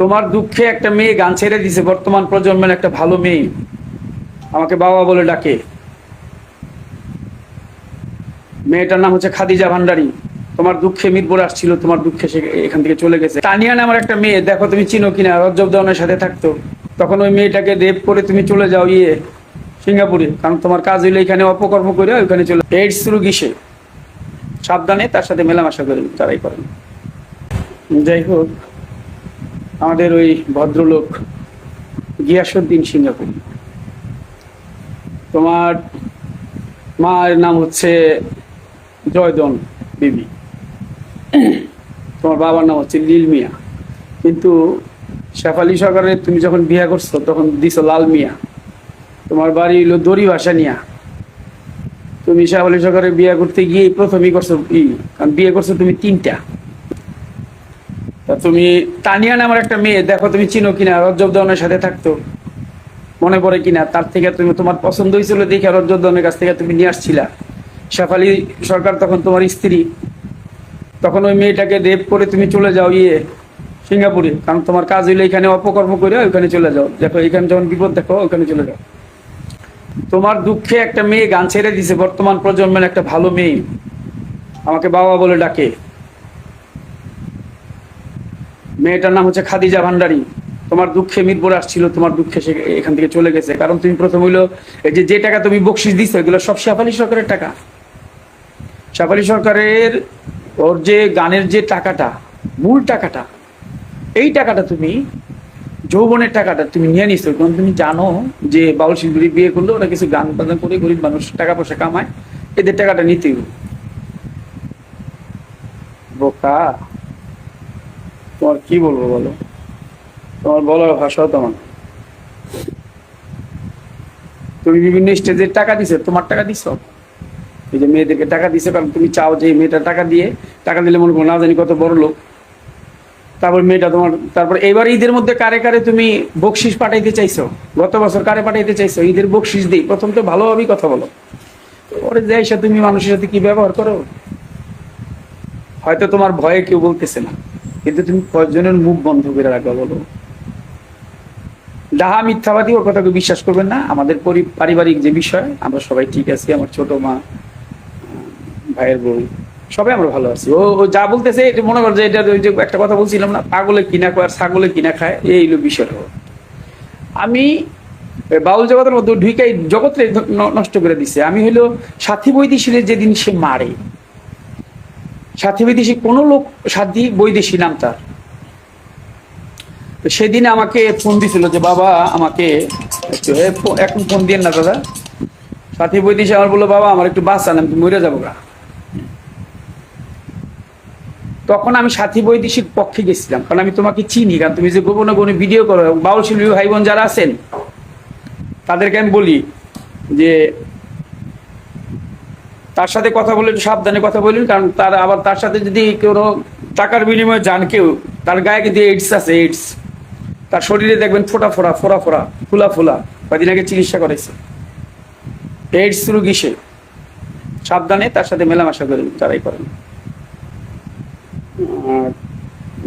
তোমার দুঃখে একটা মেয়ে গান ছেড়ে দিছে, বর্তমান প্রজন্মের একটা ভালো মেয়ে। আমাকে বাবা বলে ডাকে। মেয়েটার নাম হচ্ছে খাদিজা ভান্ডারী। তোমার দুঃখে মিরপুর আসছিল, তোমার দুঃখে সে এখান থেকে চলে গেছে। তানিয়া নামের একটা মেয়ে, দেখো তুমি চিনো কিনা, রজ্জব দেওয়ানের সাথে থাকতো। তখন ওই মেয়েটাকে রেপ করে তুমি চলে যাও ইয়ে সিঙ্গাপুরে। কারণ তোমার কাজ হইলে এখানে অপকর্ম করে ওইখানে চলে এইডস রুগী সে সাবধানে তার সাথে মেলামেশা করেন তারাই করেন যাই হোক। আমাদের ওই ভদ্রলোক গিয়াসুদ্দিন সিঙ্গাপুর। তোমার মায়ের নাম হচ্ছে জয়দন বিবি। তোমার বাবার নাম হচ্ছে লীল মিয়া। কিন্তু শেফালি সরকারের তুমি যখন বিয়ে করছ, তখন দিছো লাল মিয়া। তোমার বাড়ি হইল দড়ি ভাষা নিয়া। তুমি শেফালি সরকারের বিয়ে করতে গিয়ে প্রথমেই করছ ই। কারণ বিয়ে করছ তুমি তিনটা। তুমি তানিয়া নামের একটা মেয়ে, দেখো তুমি চিনো কিনা, রজ্জব দেওয়ানের সাথে থাকতো। মনে পড়ে কিনা? তার থেকে তুমি তোমার পছন্দ হয়েছিল দেখে রজ্জব দেওয়ানের কাছ থেকে তুমি নিয়ে আসছিলা। শেফালি সরকার তখন তোমার স্ত্রী। তখন ওই মেয়েটাকে রেপ করে তুমি চলে যাও ইয়ে সিঙ্গাপুরে। কারণ তোমার কাজ হইলে এখানে অপকর্ম করে ওইখানে চলে যাও। দেখো, এখানে যখন বিপদ দেখো, ওইখানে চলে যাও। তোমার দুঃখে একটা মেয়ে গান ছেড়ে দিছে বর্তমান প্রজন্মের একটা ভালো মেয়ে। আমাকে বাবা বলে ডাকে। মেয়েটার নাম হচ্ছে খাদিজা ভান্ডারী। তোমার দুঃখে মিরপুর আসছিল, তোমার দুঃখে সে এখান থেকে চলে গেছে। কারণ তুমি প্রথম হইল, এই যে যে টাকা তুমি বকশিস দিছো, এগুলো সব শেফালি সরকারের টাকা। শেফালি সরকারের, ওর যে গানের যে টাকাটা, মূল টাকাটা, এই টাকাটা তুমি, যৌবনের টাকাটা তুমি নিয়ে নিছো। কারণ তুমি জানো যে বাউল শিল্পী বিয়ে করলে ওরা কিছু গান বাজনা করে গরিব মানুষ টাকা পয়সা কামায়, এদের টাকাটা নিতে হবে। বোকা। তোমার কি বলব বলো? তোমার বলার ভাষাও তোমার তুমি বিভিন্ন স্টেজে টাকা দিছো, তোমার টাকা দিছো? এই যে মেয়েদেরকে টাকা দিছো, কারণ তুমি চাও যে মেয়েটা টাকা দিয়ে টাকা দিলে মনে করো না জানি কত বড় লোক। তারপর মেয়েটা তোমার, তারপর এবার ঈদের মধ্যে কারে কারে তুমি বকশিস পাঠাইতে চাইছো? গত বছর কারে পাঠাইতে চাইছো? ঈদের বকশিস দিই, প্রথম তো ভালোভাবেই কথা বলো। পরে যে এসে তুমি মানুষের সাথে কি ব্যবহার করো? হয়তো তোমার ভয়ে কেউ বলতেছে না। কিন্তু তুমি কয়েকজনের মুখ বন্ধ করে রাখবা বলো। ডাহা মিথ্যাবাদী ওর কথাকে বিশ্বাস করবেন না। আমাদের পারিবারিক যে বিষয়, আমরা সবাই ঠিক আছি, আমার ছোট মা, ভাইয়ের বউ, সবাই আমরা ভালো আছি। ও যা বলতেছে, এটা মনে কর যে এটা ওই যে একটা কথা বলছিলাম না, পাগলে কিনা খায় আর ছাগলে কিনা খায়, এই বিষয়। আমি এ বাউল জগতের মধ্যে ঢুকাই জগৎরে ন- নষ্ট করে দিছে। আমি হইল সাথী বৈদেশিরে যেদিন সে মারে সাথী বিদেশি কোনো লোক, সাথী বৈদেশি নাম তার। সেদিন আমাকে ফোন দিছিল যে, বাবা, আমাকে এখন ফোন দিয়েন না দাদা। সাথী বৈদেশি আমার বলল, বাবা, আমার একটু বাস আন আমি মরে যাব তখন আমি সাথী বৈদেশিক পক্ষে গেছিলাম, কারণ আমি তোমাকে চিনি, কারণ তুমি যে গোপনে গোপনে ভিডিও করো বাউল শিল্পী ভাই বোন যারা আছেন, তাদেরকে আমি বলি যে তার সাথে কথা বলে একটু সাবধানে কথা বলুন, কারণ তার আবার তার সাথে যদি কোনো টাকার বিনিময়ে যান কেউ, তার গায়ে কিন্তু এইডস আছে এইডস তার শরীরে দেখবেন ফোটা ফোড়া ফোড়া ফোড়া, ফুলা ফুলা, কদিন আগে চিকিৎসা করেছে এইডস রুগী সে সাবধানে তার সাথে মেলামেশা করেন তারাই করেন।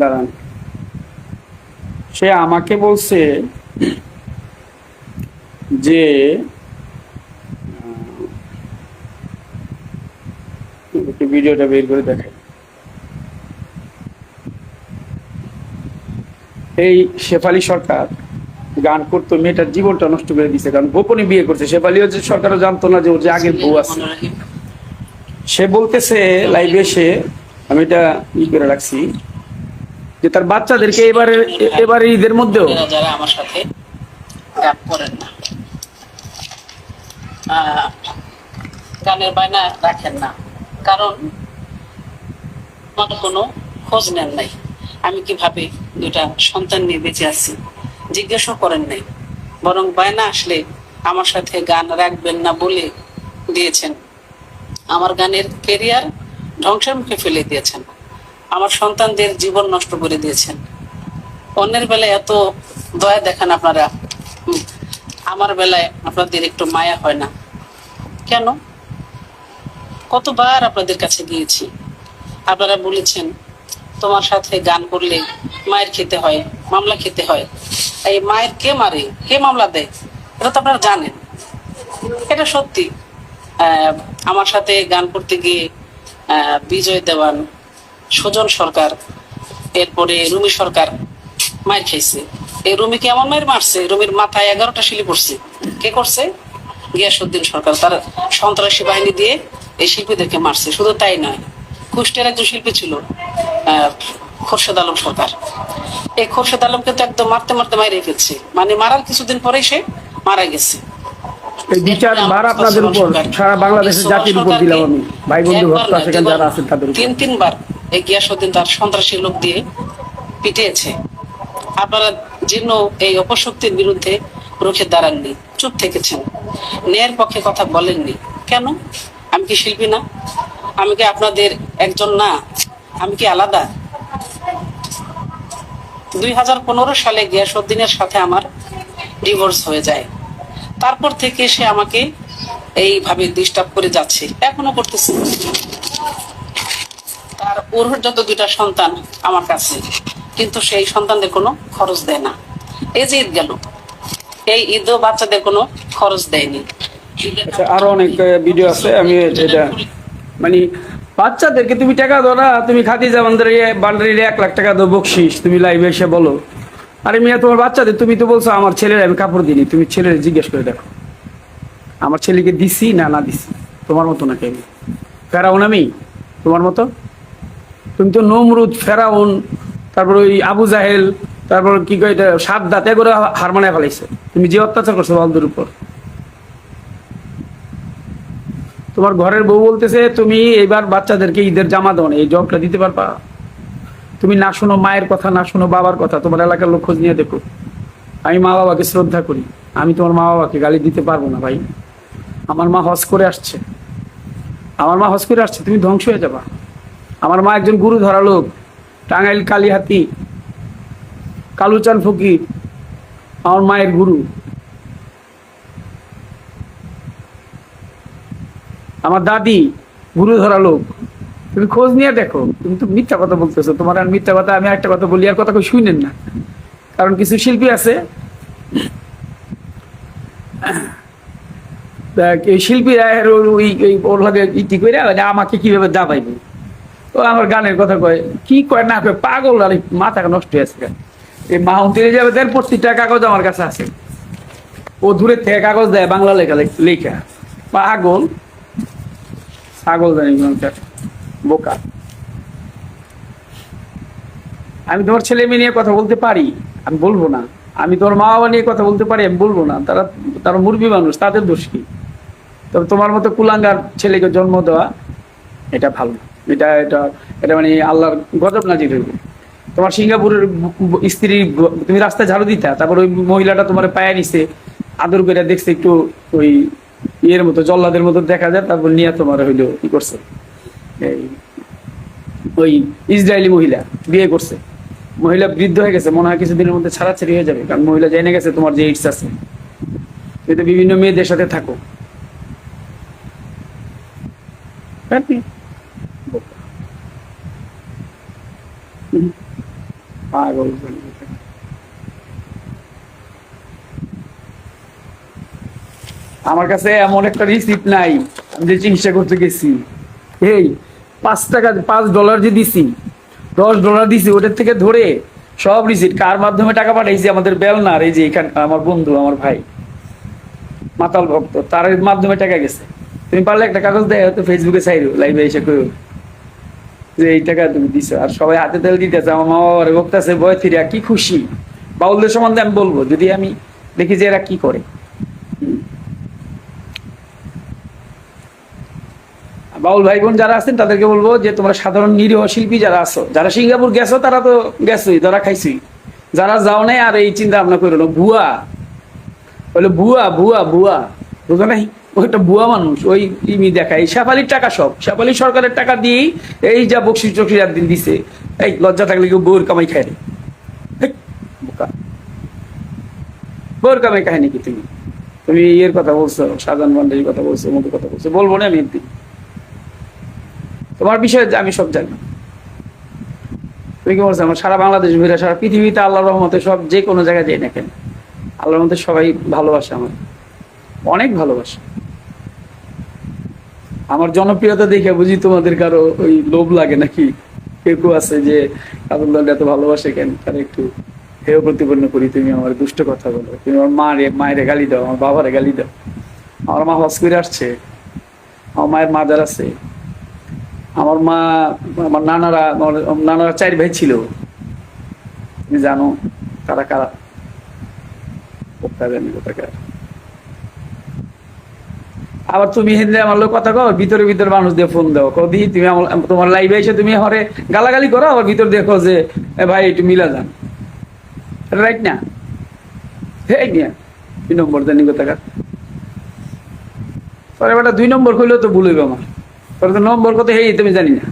দাঁড়ান। সে আমাকে বলছে যে একটু ভিডিওটা বের করে দেখাই। এই শেফালি সরকার গান করতো, মেয়েটার জীবনটা নষ্ট করে দিছে, কারণ গোপনে বিয়ে করছে। শেফালি হচ্ছে সরকারও জানতো না যে ওর যে আগের বউ আছে। সে বলতেছে লাইভে এসে, আমি এটা ই করে রাখছি, যে তার বাচ্চাদেরকে এবারে এবারে ঈদের মধ্যেও যারা আমার সাথে গান করেন না গানের বায়না রাখেন না। কারণ আমার কোনো খোঁজ নেন নাই। আমি কীভাবে দুটা সন্তান নিয়ে বেঁচে আছি? জিজ্ঞাসাও করেন নাই। বরং বায়না আসলে আমার সাথে গান রাখবেন না বলে দিয়েছেন। আমার গানের কেরিয়ার ধ্বংসের মুখে ফেলে দিয়েছেন। আমার সন্তানদের জীবন নষ্ট করে দিয়েছেন। অন্যের বেলায় এত দয়া দেখান আপনারা। আমার বেলায় আপনাদের একটু মায়া হয় না। কেন? কতবার আপনাদের কাছে গিয়েছি? আপনারা বলেছেন, তোমার সাথে গান করলে মায়ের খেতে হয়, মামলা খেতে হয়। এই মায়ের কে মারে? কে মামলা দেয়? এটা তো আপনারা জানেন। এটা সত্যি। আমার সাথে গান করতে গিয়ে বিজয় দেওয়ান, সুজন সরকার, এরপরে রুমি সরকার মায়ের খাইছে। এই রুমি কি এমন মায়ের মারছে? রুমির মাথায় এগারোটা শিলি পড়ছে। কে করছে? গিয়াসুদ্দিন সরকার, তার সন্ত্রাসী বাহিনী দিয়ে এই শিল্পীদেরকে মারছে শুধু তাই নয় কুষ্টের একজন শিল্পী ছিল খোরশেদ আলম সরকার। এই খোরশেদ আলমকে তো একদম মারতে মারতে মাইরে ফেলছে। মানে মারার কিছুদিন পরেই সে মারা গেছে। এই বিচার ভার আপনাদের উপর সারা বাংলাদেশের জাতির উপর দিলাম আমি। ভাই বন্ধু ভক্ত সেখানে যারা আছেন তাদের তিন তিনবার এই গিয়াসুদ্দিন তার সন্ত্রাসী লোক দিয়ে পিটিয়েছে। আপনারা জীর্ণ এই অপশক্তির বিরুদ্ধে রুখে দাঁড়াননি চুপ থেকেছেন। ন্যায়ের পক্ষে কথা বলেননি। কেন? আমি কি শিল্পী না? আমি কি আপনাদের একজন না? আমি কি আলাদা? দুই হাজার পনেরো সালে গিয়াসুদ্দিনের সাথে আমার ডিভোর্স হয়ে যায়। তারপর থেকে সে আমাকে এইভাবে ডিস্টার্ব করে যাচ্ছে। এখনও করতেছে। তার ওর যত দুইটা সন্তান আমার কাছে, কিন্তু সেই সন্তানদের কোনো খরচ দেয় না। এই যে ঈদ গেল। এই ঈদও বাচ্চাদের কোনো খরচ দেয়নি। আচ্ছা আরও অনেক ভিডিও আছে, আমি এটা মানে বাচ্চাদেরকে তুমি টাকা দাও না, তুমি খাদিজা বান্দারি বান্দারির এক লাখ টাকা দাও, বকশিস, তুমি লাইভে এসে বলো। আরে মিয়া, তোমার বাচ্চাদের, তুমি তো বলছো, আমার ছেলের আমি কাপড় দিইনি, তুমি ছেলের জিজ্ঞেস করে দেখো। আমার ছেলেকে দিছি না না দিছি, তোমার মতো নাকি আমি? ফেরাউন আমি? তোমার মতো? তুমি তো নমরুদ, ফেরাউন, তারপর ওই আবু জাহেল, তারপর কি কয় এটা সাত দাঁতে করে হার মানে ফেলাইছে। তুমি যে অত্যাচার করছ বালদের উপর। তোমার ঘরের বউ বলতেছে, তুমি এবার বাচ্চাদেরকে ঈদের জামা দাও এই জবটা দিতে পারবা? তুমি না শোনো, মায়ের কথা না শোনো, বাবার কথা, তোমার এলাকার লোক খোঁজ নিয়ে দেখো। আমি মা বাবাকে শ্রদ্ধা করি, আমি তোমার মা বাবাকে গালি দিতে পারব না ভাই। আমার মা হজ করে আসছে। আমার মা হজ করে আসছে, তুমি ধ্বংস হয়ে যাবা। আমার মা একজন গুরু ধরা লোক, টাঙ্গাইল কালীহাতি, কালুচান ফকির, আমার মায়ের গুরু। আমার দাদি গুরু ধরা লোক। তুমি খোঁজ নিয়ে দেখো। তুমি তো মিথ্যা কথা বলতেছো। তোমার আর মিথ্যা কথা, আমি একটা কথা বলি, আর কথা কেউ শুনেন না। কারণ কিছু শিল্পী আছে। শিল্পীরা ওই- ওর লগে ইটি করে আমাকে কীভাবে দাবাইবে। ও আমার গানের কথা কয়। কি কয় না কয়, পাগল আর মাথা নষ্ট হয়ে আছে এই মাউন্টেনে যাবে দেন প্রত্যেকটা কাগজ আমার কাছে আছে। ও দূরের থেকে কাগজ দেয় বাংলা লেখা লেখা। পাগল। ছাগল জানি বোকা। আমি তোমার ছেলে মেয়ে নিয়ে কথা বলতে পারি, আমি বলব না। আমি তোমার মা বাবা নিয়ে কথা বলতে পারি, আমি বলব না। তারা তারা মুরবি মানুষ, তাদের দোষ কি? তবে তোমার মতো কুলাঙ্গার ছেলেকে জন্ম দেওয়া, এটা ভালো। এটা এটা এটা মানে আল্লাহর গজব নাজির হইবে। তোমার সিঙ্গাপুরের স্ত্রী তুমি রাস্তায় ঝাড়ু দিতা, তারপর ওই মহিলাটা তোমার পায়ে নিছে, আদর করে দেখছে একটু ওই ইয়ের মতো, জল্লাদের মতো দেখা যায়, তারপর নিয়ে তোমার হইল কি করছে। ওই ইসরায়েলি মহিলা বিয়ে করছে। মহিলা বৃদ্ধ হয়ে গেছে, মনে হয় কিছুদিনের মধ্যে ছাড়াছাড়ি হয়ে যাবে, কারণ মহিলা জেনে গেছে তোমার যে ইটস আছে। তুমি বিভিন্ন মেয়েদের সাথে থাকো। পাগল। আমার কাছে এমন একটা রিসিপ্ট নাই, আমি যে চিকিৎসা করতে গেছি। এই, পাঁচ টাকা, পাঁচ ডলার যে দিছি, দশ ডলার দিছি ওটার থেকে ধরে সব রিসিপ্ট কার মাধ্যমে টাকা পাঠাইছি আমাদের বেলনার এই যে এখান, আমার বন্ধু, আমার ভাই, মাতাল ভক্ত, তার মাধ্যমে টাকা গেছে। তুমি পারলে একটা কাগজ দেয় হয়তো ফেসবুকে চাইরো লাইভে এসে করো যে এই টাকা তুমি দিছো, আর সবাই হাতে তেল দিতেছে, আমার মা বাবার বক্তাছে বয় ফিরিয়া, কি খুশি। বাউলদের সম্বন্ধে আমি বলব, যদি আমি দেখি যে এরা কি করে। বাউল ভাই বোন যারা আছেন তাদেরকে বলব যে তোমরা সাধারণ নিরীহ শিল্পী যারা আছো যারা সিঙ্গাপুর গেছো তারা তো গেছোই তারা খাইছই যারা যাও নাই আর এই চিন্তা ভাবনা করো না ভুয়া। বলে ভুয়া ভুয়া ভুয়া। বুঝো নাই? ও একটা ভুয়া মানুষ ওই টিমি দেখায়। শেফালির টাকা সব। শেফালি সরকারের টাকা দিয়েই এই যা বকশিস টকশিস একদিন দিছে। এই লজ্জা থাকলে কেউ বউর কামাই খায় রে হেৎ, বোকা। বউর কামাই খায় নাকি তুমি? তুমি ইয়ের কথা বলছো সাজান ভান্ডারির কথা বলছো মতো কথা বলছো বলব না আমি একদিন। তোমার বিষয়ে আমি সব জানি। তুমি কি বলছো, আমার সারা বাংলাদেশ ঘুরে, সারা পৃথিবীতে আল্লাহর রহমতে সব যে কোনো জায়গায় যাই না কেন? আল্লাহর রহমতে সবাই ভালোবাসে আমার। অনেক ভালোবাসে। আমার জনপ্রিয়তা দেখে বুঝি তোমাদের কারও ওই লোভ লাগে নাকি? কেউ কেউ আছে যে আবুল্লাহ এত ভালোবাসে কেন? তারা একটু হেয় প্রতিপন্ন করি, তুমি আমার দুষ্ট কথা বলো। তুমি আমার মা রে মায়ের গালি দাও, আমার বাবারে গালি দাও। আমার মা করে আসছে। আমার মায়ের মাদার আছে। আমার মা, আমার নানারা নানারা চার ভাই ছিল। তুমি জানো কারা? কারা জানি আবার তুমি হিন্দে আমার লোক কথা কও, ভিতরে ভিতরে মানুষ দিয়ে ফোন দাও। কদি তুমি তোমার লাইভে এসে তুমি হরে গালাগালি করো, আবার ভিতর দেখো যে ভাই, একটু মিলা যান। রাইট না? হেই নিয়া। দুই নম্বর জানি কোথাকার পরে দুই নম্বর খুললেও তো ভুল হইবে আমার। নম্বর কত? হেই তুমি জানি না।